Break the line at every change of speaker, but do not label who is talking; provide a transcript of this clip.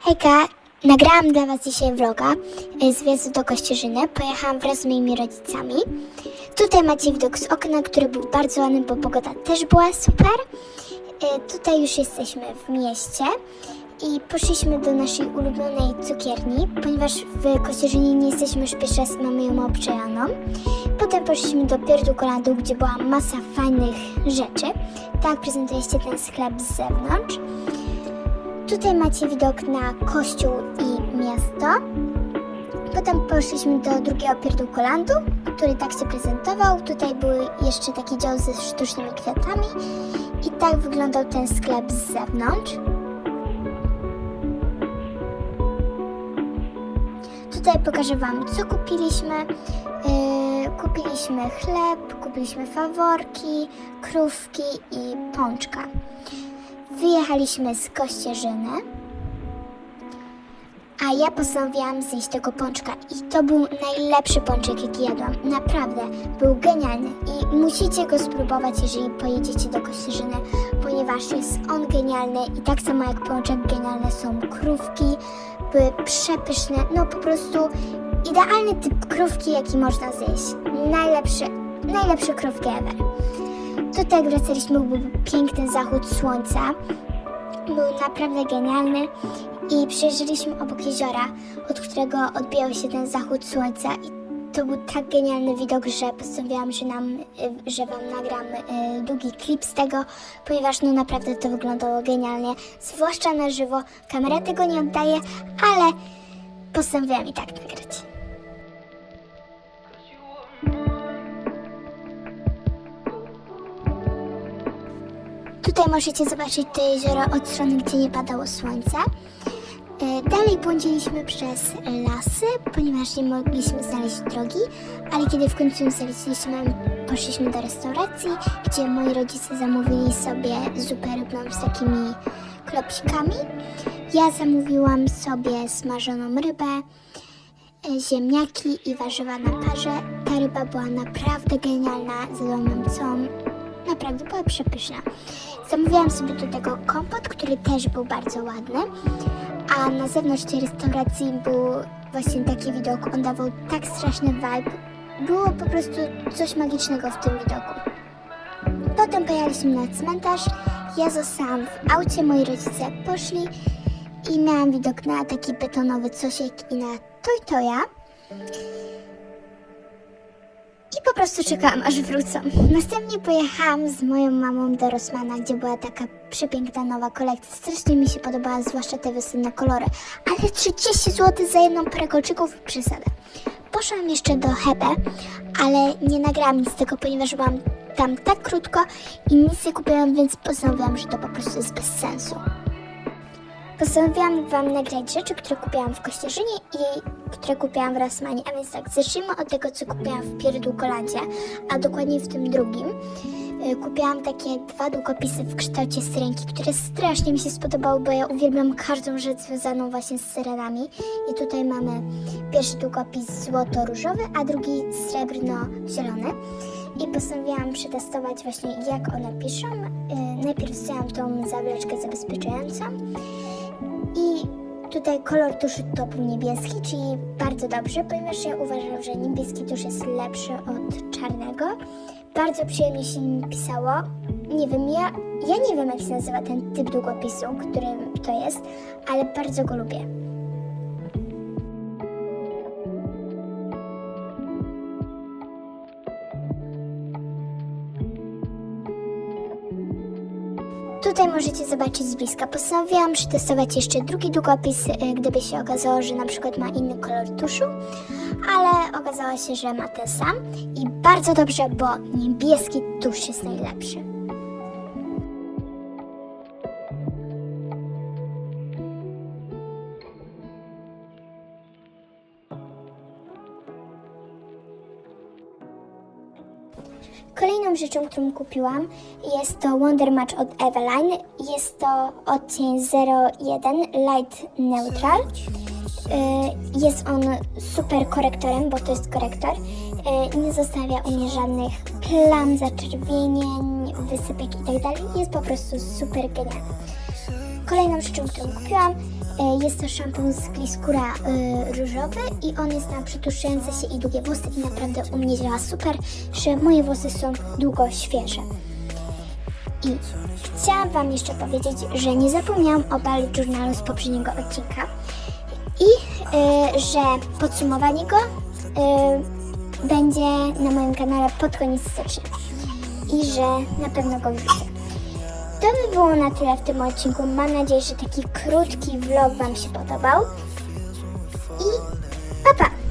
Hejka, nagrałam dla Was dzisiaj vloga e, z wjazdu do Kościerzyny. Pojechałam wraz z moimi rodzicami. Tutaj macie widok z okna, który był bardzo ładny, bo pogoda też była super. E, Tutaj już jesteśmy w mieście i poszliśmy do naszej ulubionej cukierni, ponieważ w Kościerzynie nie jesteśmy już pierwszy raz mamy ją obczajaną. Potem poszliśmy do Pierdół gdzie była masa fajnych rzeczy. Tak prezentuje się ten sklep z zewnątrz. Tutaj macie widok na kościół i miasto. Potem poszliśmy do drugiego pierdółkolandu, który tak się prezentował. Tutaj był jeszcze taki dział ze sztucznymi kwiatami i tak wyglądał ten sklep z zewnątrz. Tutaj pokażę Wam, co kupiliśmy. Kupiliśmy chleb, kupiliśmy faworki, krówki i pączka. Wyjechaliśmy z Kościerzyny, a ja postanowiłam zjeść tego pączka i to był najlepszy pączek, jaki jadłam. Naprawdę, był genialny i musicie go spróbować, jeżeli pojedziecie do Kościerzyny, ponieważ jest on genialny i tak samo jak pączek genialne są krówki, były przepyszne, no po prostu idealny typ krówki, jaki można zjeść. Najlepszy, najlepsze krówki ever. Tutaj jak wracaliśmy, był piękny zachód słońca. Był naprawdę genialny i przejeżdżaliśmy obok jeziora, od którego odbijał się ten zachód słońca i to był tak genialny widok, że postanowiłam, że, nam, że Wam nagram y, długi klip z tego, ponieważ no naprawdę to wyglądało genialnie, zwłaszcza na żywo. Kamera tego nie oddaje, ale postanowiłam i tak nagrać. Tutaj możecie zobaczyć to jezioro od strony, gdzie nie padało słońce. E, Dalej błądziliśmy przez lasy, ponieważ nie mogliśmy znaleźć drogi, ale kiedy w końcu ją znaleźliśmy, poszliśmy do restauracji, gdzie moi rodzice zamówili sobie zupę rybną z takimi klopsikami. Ja zamówiłam sobie smażoną rybę, e, ziemniaki i warzywa na parze. Ta ryba była naprawdę genialna, ją całą. Naprawdę była przepyszna. Zamówiłam sobie do tego kompot, który też był bardzo ładny. A na zewnątrz tej restauracji był właśnie taki widok. On dawał tak straszny vibe. Było po prostu coś magicznego w tym widoku. Potem pojechaliśmy na cmentarz. Ja zostałam w aucie, moi rodzice poszli i miałam widok na taki betonowy cosiek i na Toytoja. I po prostu czekałam, aż wrócą. Następnie pojechałam z moją mamą do Rossmana, gdzie była taka przepiękna nowa kolekcja. Strasznie mi się podobała, zwłaszcza te wiosenne kolory. Ale 30 zł za jedną parę kolczyków przesada. Poszłam jeszcze do Hebe, ale nie nagrałam nic z tego, ponieważ byłam tam tak krótko i nic nie kupiłam, więc postanowiłam, że to po prostu jest bez sensu. Postanowiłam Wam nagrać rzeczy, które kupiłam w Kościerzynie i które kupiłam w Rossmanie. A więc tak, zacznijmy od tego, co kupiłam w Pierdółkoladzie, a dokładnie w tym drugim. Y, Kupiłam takie dwa długopisy w kształcie syrenki, które strasznie mi się spodobały, bo ja uwielbiam każdą rzecz związaną właśnie z syrenami. I tutaj mamy pierwszy długopis złoto-różowy, a drugi srebrno-zielony. I postanowiłam przetestować właśnie jak one piszą. Y, Najpierw wzięłam tą zawleczkę zabezpieczającą. I tutaj kolor tuszu to był niebieski, czyli bardzo dobrze, ponieważ ja uważam, że niebieski tusz jest lepszy od czarnego. Bardzo przyjemnie się nim pisało. Nie wiem, ja, ja nie wiem jak się nazywa ten typ długopisu, którym to jest, ale bardzo go lubię. Tutaj możecie zobaczyć z bliska. Postanowiłam przetestować jeszcze drugi długopis, y, gdyby się okazało, że na przykład ma inny kolor tuszu, ale okazało się, że ma ten sam i bardzo dobrze, bo niebieski tusz jest najlepszy. Kolejną rzeczą, którą kupiłam jest to Wonder Match od Eveline. Jest to odcień 01 Light Neutral. Y, Jest on super korektorem, bo to jest korektor. Y, Nie zostawia u mnie żadnych plam, zaczerwienień, wysypek i tak. Jest po prostu super genialny. Kolejną rzeczą, którą kupiłam, jest to szampon z Gliscura e, różowy i on jest na przetłuszczające się i długie włosy i naprawdę u mnie działa super, że moje włosy są długo świeże. I chciałam Wam jeszcze powiedzieć, że nie zapomniałam o bullet journalu z poprzedniego odcinka i e, że podsumowanie go e, będzie na moim kanale pod koniec stycznia i że na pewno go wrzucę. To by było na tyle w tym odcinku. Mam nadzieję, że taki krótki vlog Wam się podobał. I pa pa!